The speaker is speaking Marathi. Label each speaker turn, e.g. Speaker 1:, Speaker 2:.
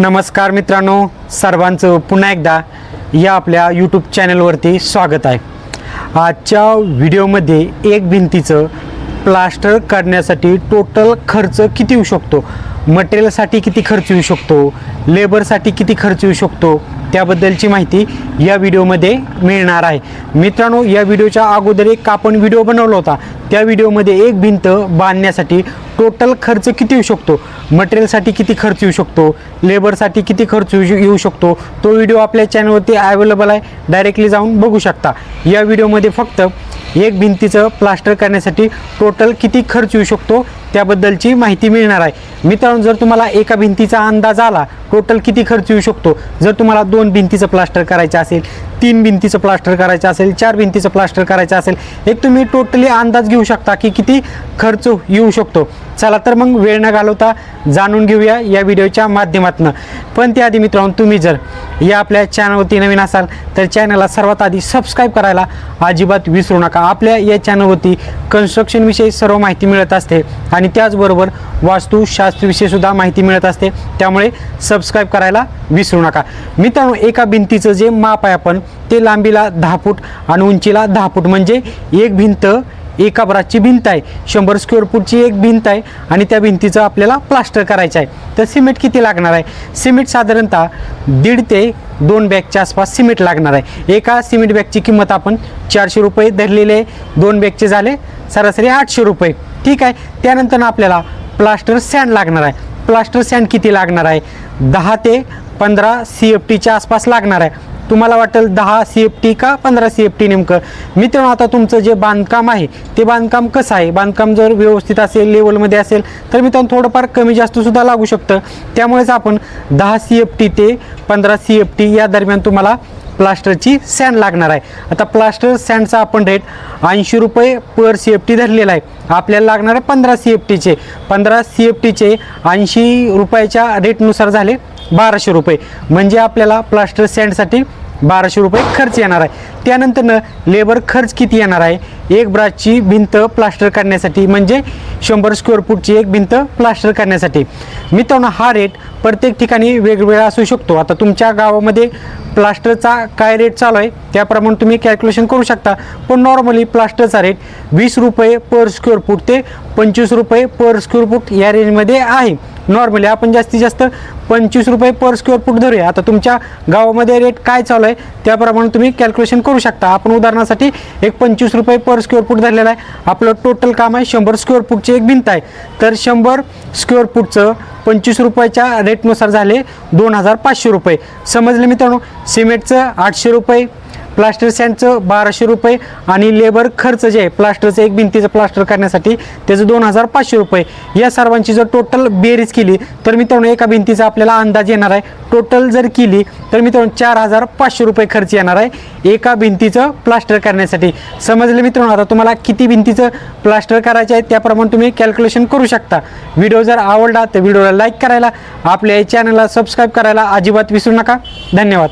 Speaker 1: नमस्कार मित्रांनो सर्वांचं पुन्हा एकदा या आपल्या यूट्यूब चॅनलवरती स्वागत आहे. आजच्या व्हिडिओमध्ये एक भिंतीचं प्लास्टर करण्यासाठी टोटल खर्च किती येऊ शकतो? मटेरियलसाठी किती खर्च येऊ शकतो? लेबरसाठी किती खर्च येऊ शकतो? त्याबद्दलची माहिती या व्हिडिओमध्ये मिळणार आहे. मित्रांनो या व्हिडिओच्या अगोदर एक आपण व्हिडिओ बनवला होता. त्या व्हिडिओमध्ये एक भिंत बांधण्यासाठी टोटल खर्च किती येऊ शकतो? मटेरियलसाठी किती खर्च येऊ शकतो? लेबरसाठी किती खर्च येऊ येऊ शकतो? तो व्हिडिओ आपल्या चॅनलवरती अवेलेबल आहे. डायरेक्टली जाऊन बघू शकता. या व्हिडिओमध्ये फक्त एक भिंतीचं प्लास्टर करण्यासाठी टोटल किती खर्च येऊ शकतो? त्याबद्दलची माहिती मिळणार आहे. मित्रांनो जर तुम्हाला एका भिंतीचा अंदाज आला टोटल किती खर्च येऊ शकतो? जर तुम्हाला दोन भिंतीचं प्लास्टर करायचं असेल तीन भिंतीचं प्लास्टर करायचं असेल चार भिंतीचं प्लास्टर करायचं असेल एक तुम्ही टोटली अंदाज घेऊ शकता की किती खर्च येऊ शकतो. चला तर मग वेळ न घालवता जाणून घेऊया या व्हिडिओच्या माध्यमातून. पण त्याआधी मित्रांनो तुम्ही जर या आपल्या चॅनलवरती नवीन असाल तर चॅनलला सर्वात आधी सबस्क्राईब करायला अजिबात विसरू नका. आपल्या या चॅनलवरती कन्स्ट्रक्शनविषयी सर्व माहिती मिळत असते आणि त्याचबरोबर वास्तुशास्त्रविषयीसुद्धा माहिती मिळत असते. त्यामुळे सबस्क्राईब करायला विसरू नका. मित्रांनो एका भिंतीचं जे माप आहे आपण ते लांबीला दहा फूट आणि उंचीला दहा फूट. म्हणजे एक भिंत एका ब्राची भिंत आहे. शंभर स्क्वेअर फूटची एक भिंत आहे आणि त्या भिंतीचं आपल्याला प्लास्टर करायचं आहे. तर सिमेंट किती लागणार आहे? सिमेंट साधारणतः दीड ते दोन बॅगच्या आसपास सिमेंट लागणार आहे. एका सिमेंट बॅगची किंमत आपण चारशे रुपये धरलेले आहे. दोन बॅगचे झाले सरासरी आठशे रुपये. ठीक आहे? त्यानंतर आपल्याला प्लास्टर सँड लागणार आहे. प्लास्टर सँड किती लागणार आहे? दहा ते पंधरा सी एफ टीच्या आसपास लागणार आहे. तुम्हाला वाटेल दहा सी एफ टी का पंधरा सी एफ टी नेमकं? मित्रांनो आता तुमचं जे बांधकाम आहे ते बांधकाम कसं आहे? बांधकाम जर व्यवस्थित असेल लेवलमध्ये असेल तर मित्रांनो थोडंफार कमी जास्तसुद्धा लागू शकतं. त्यामुळेच आपण दहा सी एफ टी ते पंधरा सी एफ टी या दरम्यान तुम्हाला प्लास्टरची सँड लागणार आहे. आता प्लास्टर सँडचा आपण रेट ऐंशी रुपये पर सी एफ टी धरलेला आहे. आपल्याला लागणार आहे पंधरा सी एफ टीचे पंधरा सी एफ टीचे ऐंशी रुपयाच्या रेटनुसार झाले बाराशे रुपये. म्हणजे आपल्याला प्लास्टर सँडसाठी बाराशे रुपये खर्च येणार आहे. त्यानंतरनं लेबर खर्च किती येणार आहे? एक ब्रासची भिंत प्लास्टर करण्यासाठी म्हणजे शंभर स्क्वेअर फूटची एक भिंत प्लास्टर करण्यासाठी मित्रांनो हा रेट प्रत्येक ठिकाणी वेगवेगळा असू शकतो. आता तुमच्या गावामध्ये प्लास्टरचा काय रेट चालू आहे त्याप्रमाणे तुम्ही कॅल्क्युलेशन करू शकता. पण नॉर्मली प्लास्टरचा रेट वीस रुपये पर स्क्वेअर फूट ते पंचवीस रुपये पर स्क्वेअर फूट या रेंजमध्ये आहे. नॉर्मली आपण जास्तीत जास्त पंचवीस रुपये पर स्क्वेअर फूट धरूया. आता तुमच्या गावामध्ये रेट काय चालू आहे त्याप्रमाणे तुम्ही कॅल्क्युलेशन करू शकता. आपण उदाहरणासाठी एक पंचवीस रुपये पर स्क्वेअर फूट धरलेला आहे. आपलं टोटल काम आहे शंभर स्क्वेअर फूटची एक भिंत आहे. तर शंभर स्क्वेअर फूटचं पंचवीस रुपयाच्या रेटनुसार झाले दोन हजार पाचशे रुपये. समजले मित्रांनो? सिमेंटचं आठशे रुपये प्लास्टर सँडचं बाराशे रुपये आणि लेबर खर्च जे आहे प्लास्टरचं एक भिंतीचं प्लास्टर करण्यासाठी त्याचं दोन हजार पाचशे रुपये. या सर्वांची जर टोटल बेरीज केली तर मित्रांनो एका भिंतीचा आपल्याला अंदाज येणार आहे. टोटल जर केली तर मित्रांनो चार हजार पाचशे रुपये खर्च येणार आहे एका भिंतीचं प्लास्टर करण्यासाठी. समजले मित्रांनो? आता तुम्हाला किती भिंतीचं प्लास्टर करायचं आहे त्याप्रमाणे तुम्ही कॅल्क्युलेशन करू शकता. व्हिडिओ जर आवडला तर व्हिडिओला लाईक करायला आपल्या चॅनलला सबस्क्राईब करायला अजिबात विसरू नका. धन्यवाद.